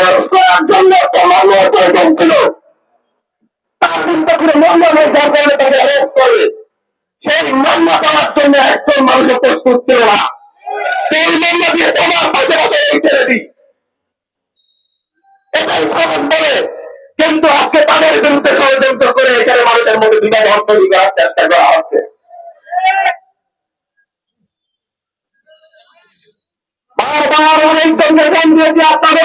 Arrest করার জন্য মামলার প্রয়োজন ছিল তার বিরুদ্ধে কোনো মামলা যার কারণে তাকে অ্যারেস্ট করে সেই মামলা দেওয়ার জন্য একজন মানুষের প্রস্তুত ছিল না সেই মামলা দিয়েছে আমার পাশাপাশি এই ছেলেটি এটাই সমাজ বলে কিন্তু আজকে তাদের বিরুদ্ধে ষড়যন্ত্র করে এখানে মানুষের মধ্যে বিবাদ তৈরি করার চেষ্টা করা হচ্ছে বারবার অনেকজনকে ফোন দিয়েছি আপনাদের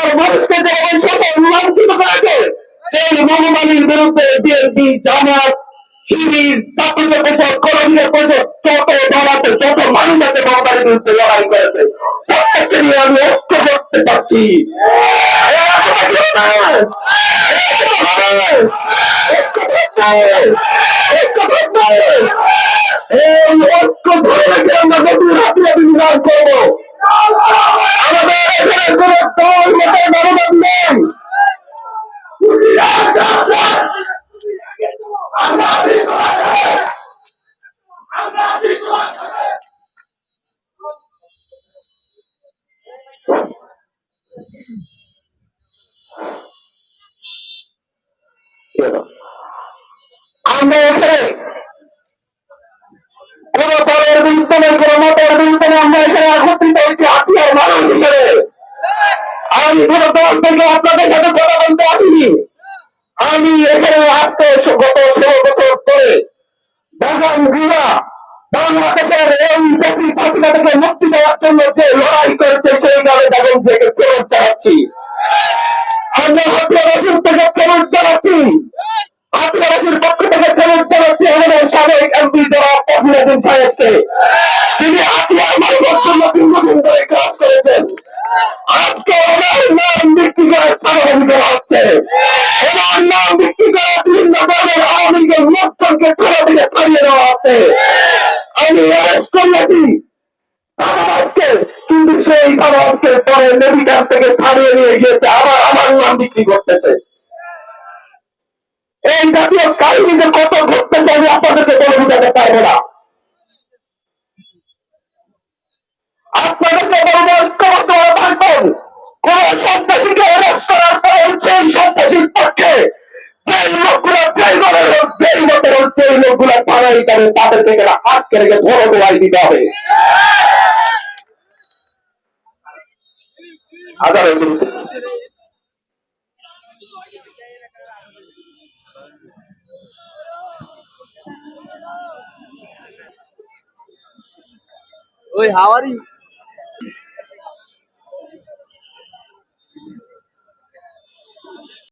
বিরুদ্ধে বিএনপি জামাত শিবির চাকরিতে পরিষদ কলমীয় পরিষদ যত দল আছে, যত মানুষ আছে মহামারীর বিরুদ্ধে লড়াই করেছে, প্রত্যেককে নিয়ে আমি ঐক্য করতে চাচ্ছি। এই ঐক্য ধরে রেখে আমরা নতুন হাতিয়ার বিনিয়োগ করব। আমাদের এখানে কোন দল মতের ব্যবধান নেই। আমরা এখানে কোন দলের বিরুদ্ধে কোন মতের বিরুদ্ধে আমরা এখানে একত্রিত হয়েছি হাতিয়ার মানুষ হিসেবে। আমি দল থেকে আপনাদের সাথে কথা বলতে আসিনি। আমি এখানে আজকে গত ষোলো বছর ধরে বাগান জিয়া বাংলাদেশের এই ফাঁসিলা থেকে মুক্তি দেওয়ার জন্য যে লড়াই করেছে, সেই কারণে ফেরত চালাচ্ছি আমরা হাতিয়াবাসীর থেকে ফেরত চালাচ্ছি আদিবাসীর পক্ষ থেকে চ্যালেঞ্জ চালাচ্ছি আমাদের সাবেক এমপি ধরে কাজ করেছেন আজকে ওনার নাম বিক্রি করে চালাবাজি করা এই জাতীয় কাহিনী যে কত ঘটতেছে, আমি আপনাদেরকে বলে বুঝাতে পারব না। আপনাদেরকে বলব ঐক্যবদ্ধ হয়ে থাকবেন কোন সন্ত্রাসীকে লোকগুলো থানায় যাবে তাদের থেকে আটকে রেখে ধরো দোয়াই দিতে হবে হাজারের বিরুদ্ধে ওই হাওয়ারি